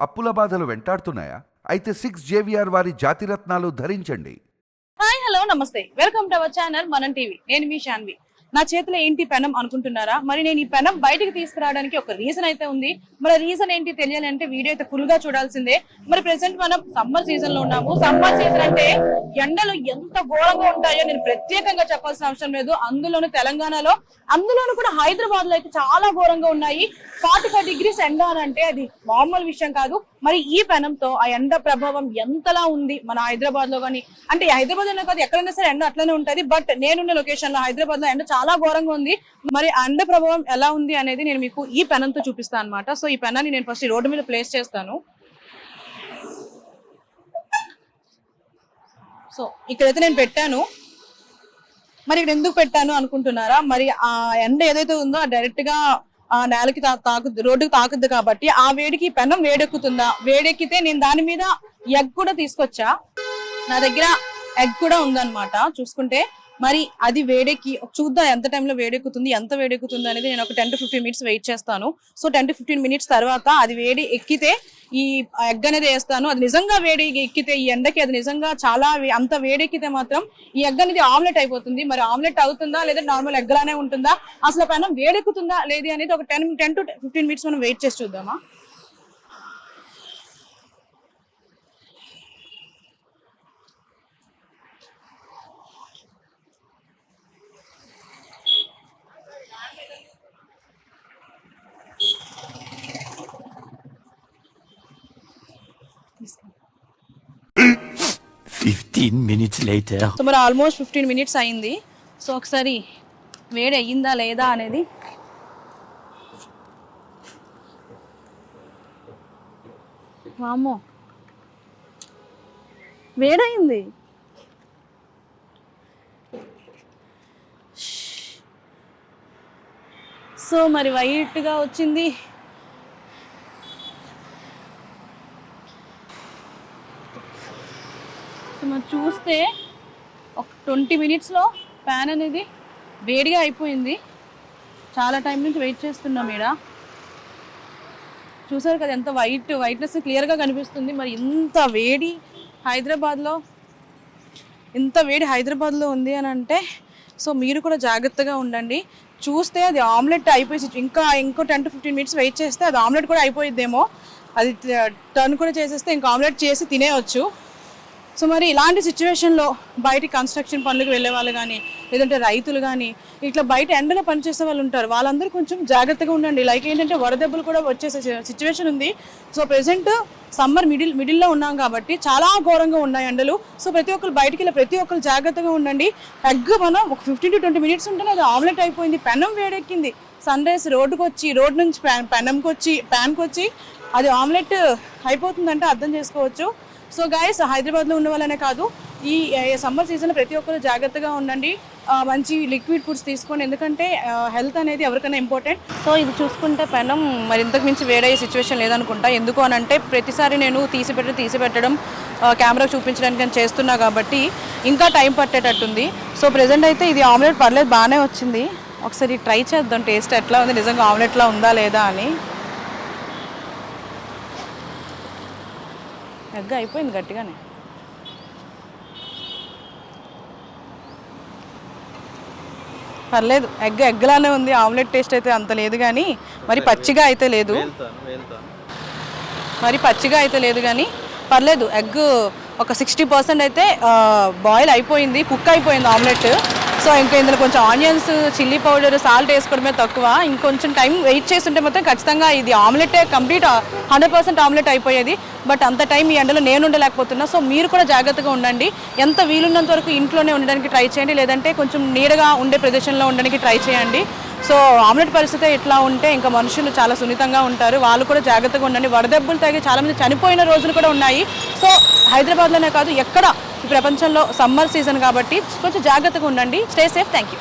అప్పుల బాధలు వెంటాడుతున్నాయా? అయితే సిక్స్ జేవిఆర్ వారి జాతిరత్నాలు ధరించండి. హాయ్ హలో నమస్తే. వెల్కమ్ టు అవర్ ఛానల్ మనం టీవీ నేను మీ శాన్వి నా చేతిలో ఏంటి పెనం అనుకుంటున్నారా? మరి నేను ఈ పెనం బయటకు తీసుకురావడానికి ఒక రీజన్ అయితే ఉంది. మరి రీజన్ ఏంటి తెలియాలి అంటే వీడియో అయితే ఫుల్గా చూడాల్సిందే. మరి ప్రెసెంట్ మనం సమ్మర్ సీజన్లో ఉన్నాము. సమ్మర్ సీజన్ అంటే ఎండలు ఎంత ఘోరంగా ఉంటాయో నేను ప్రత్యేకంగా చెప్పాల్సిన అవసరం లేదు. అందులోనూ తెలంగాణలో అందులోనూ కూడా హైదరాబాద్లో అయితే చాలా ఘోరంగా ఉన్నాయి. ఫార్టీ ఫైవ్ డిగ్రీస్ ఎండ అని అంటే అది మామూలు విషయం కాదు. మరి ఈ పెనంతో ఆ ఎండ ప్రభావం ఎంతలా ఉంది మన హైదరాబాద్లో కానీ అంటే హైదరాబాద్లో కాదు ఎక్కడైనా సరే ఎండ అట్లనే ఉంటది. బట్ నేనున్న లొకేషన్లో హైదరాబాద్లో ఎండ చాలా ఘోరంగా ఉంది. మరి అండ ప్రభావం ఎలా ఉంది అనేది నేను మీకు ఈ పెనంతో చూపిస్తాను అనమాట సో ఈ పెనాన్ని నేను ఫస్ట్ రోడ్డు మీద ప్లేస్ చేస్తాను. సో ఇక్కడైతే నేను పెట్టాను. మరి ఇక్కడ ఎందుకు పెట్టాను అనుకుంటున్నారా? మరి ఆ ఎండ ఏదైతే ఉందో డైరెక్ట్గా ఆ నేలకి తాకుద్ది రోడ్డుకి తాకుద్ది కాబట్టి ఆ వేడికి పెనం వేడెక్కుతుందా? వేడెక్కితే నేను దాని మీద ఎగ్ కూడా తీసుకొచ్చా? నా దగ్గర ఎగ్ కూడా ఉందన్నమాట. చూసుకుంటే మరి అది వేడెక్కి చూద్దాం ఎంత టైంలో వేడెక్కుతుంది ఎంత వేడెక్కుతుంది అనేది నేను ఒక ten to fifteen minutes wait చేస్తాను. So ten to fifteen minutes తర్వాత అది వేడి ఎక్కితే ఈ ఎగ్ అనేది వేస్తాను. అది నిజంగా వేడి ఎక్కితే ఈ ఎండకి అది నిజంగా చాలా అంత వేడెక్కితే మాత్రం ఈ ఎగ్ అనేది ఆమ్లెట్ అయిపోతుంది. మరి ఆమ్లెట్ అవుతుందా లేదా నార్మల్ ఎగ్లానే ఉంటుందా? అసలు పైన వేడెక్కుతుందా లేదు అనేది ఒక ten ten to fifteen minutes మనం వెయిట్ చేసి చూద్దామా? ఫిఫ్టీన్ మినిట్స్ లేటర్ సో మరి ఆల్మోస్ట్ ఫిఫ్టీన్ మినిట్స్ అయింది. సో ఒకసారి వేడి అయ్యిందా లేదా అనేది వామో వేడయింది. సో మరి వైట్గా వచ్చింది సో మరి చూస్తే ఒక ట్వంటీ మినిట్స్లో ప్యాన్ అనేది వేడిగా అయిపోయింది. చాలా టైం నుంచి వెయిట్ చేస్తున్నాం ఈడ. చూసారు కదా ఎంత వైట్ వైట్నెస్ క్లియర్గా కనిపిస్తుంది. మరి ఇంత వేడి హైదరాబాద్లో ఇంత వేడి హైదరాబాద్లో ఉంది అని అంటే సో మీరు కూడా జాగ్రత్తగా ఉండండి. చూస్తే అది ఆమ్లెట్ అయిపోయి ఇంకా ఇంకో ten to fifteen minutes wait చేస్తే అది ఆమ్లెట్ కూడా అయిపోయిద్దేమో. అది టర్న్ కూడా చేసేస్తే ఇంకా ఆమ్లెట్ చేసి తినేయచ్చు. సో మరి ఇలాంటి సిచ్యువేషన్లో బయట కన్స్ట్రక్షన్ పనులకు వెళ్ళే వాళ్ళు కానీ లేదంటే రైతులు కానీ ఇట్లా బయట ఎండలో పనిచేసే వాళ్ళు ఉంటారు. వాళ్ళందరూ కొంచెం జాగ్రత్తగా ఉండండి. లైక్ ఏంటంటే వడదెబ్బలు కూడా వచ్చేసే సిచ్యువేషన్ ఉంది. సో ప్రెసెంట్ సమ్మర్ మిడిల్ మిడిల్లో ఉన్నాం కాబట్టి చాలా ఘోరంగా ఉన్నాయి ఎండలు. సో ప్రతి ఒక్కరు బయటికి వెళ్ళి ప్రతి ఒక్కరు జాగ్రత్తగా ఉండండి. ఎగ్ మనం ఒక ఫిఫ్టీన్ టు ట్వంటీ మినిట్స్ ఉంటేనే అది ఆమ్లెట్ అయిపోయింది. పెనం వేడెక్కింది. సన్ రైస్ రోడ్డుకి వచ్చి రోడ్ నుంచి ప్యాన్ పెనంకి వచ్చి ప్యాన్కి వచ్చి అది ఆమ్లెట్ అయిపోతుందంటే అర్థం చేసుకోవచ్చు. సో గైస్ హైదరాబాద్లో ఉన్న వాళ్ళనే కాదు ఈ సమ్మర్ సీజన్ ప్రతి ఒక్కరు జాగ్రత్తగా ఉండండి. మంచి లిక్విడ్ ఫుడ్స్ తీసుకోండి ఎందుకంటే హెల్త్ అనేది ఎవరికైనా ఇంపార్టెంట్. సో ఇది చూసుకుంటే పెనం మరి ఇంతకు మించి వేడయ్యే సిచ్యువేషన్ లేదనుకుంటా. ఎందుకు అని అంటే ప్రతిసారి నేను తీసి పెట్టడం తీసి పెట్టడం కెమెరా చూపించడానికి నేను చేస్తున్నా కాబట్టి ఇంకా టైం పట్టేటట్టుంది. సో ప్రజెంట్ అయితే ఇది ఆమ్లెట్ పర్లేదు బాగానే వచ్చింది. ఒకసారి ట్రై చేద్దాం టేస్ట్ ఎట్లా ఉంది నిజంగా ఆమ్లెట్లా ఉందా లేదా అని. ఎగ్ అయిపోయింది గట్టిగానే. పర్లేదు ఎగ్ ఎగ్లానే ఉంది ఆమ్లెట్ టేస్ట్ అయితే అంత లేదు కానీ మరి పచ్చిగా అయితే లేదు. మరి పచ్చిగా అయితే లేదు కానీ పర్లేదు ఎగ్ ఒక సిక్స్టీ పర్సెంట్ అయితే బాయిల్ అయిపోయింది కుక్ అయిపోయింది ఆమ్లెట్. సో ఇంకా ఇందులో కొంచెం ఆనియన్స్ చిల్లీ పౌడర్ సాల్ట్ వేసుకోవడమే తక్కువ. ఇంకొంచెం టైం వెయిట్ చేస్తుంటే మొత్తం ఖచ్చితంగా ఇది omelette complete hundred percent omelette అయిపోయేది. బట్ అంత టైం ఈ ఎండలో నేను ఉండలేకపోతున్నా. సో మీరు కూడా జాగ్రత్తగా ఉండండి. ఎంత వీలున్నంత వరకు ఇంట్లోనే ఉండడానికి ట్రై చేయండి. లేదంటే కొంచెం నీడగా ఉండే ప్రదేశంలో ఉండడానికి ట్రై చేయండి. సో ఆమ్లెట్ పరిస్థితి ఇట్లా ఉంటే ఇంకా మనుషులు చాలా సున్నితంగా ఉంటారు. వాళ్ళు కూడా జాగ్రత్తగా ఉండండి. వడదెబ్బలు తాగి చాలామంది చనిపోయిన రోజులు కూడా ఉన్నాయి. సో హైదరాబాద్లోనే కాదు ఎక్కడ ప్రపంచంలో సమ్మర్ సీజన్ కాబట్టి కొంచెం జాగ్రత్తగా ఉండండి. Stay safe thank you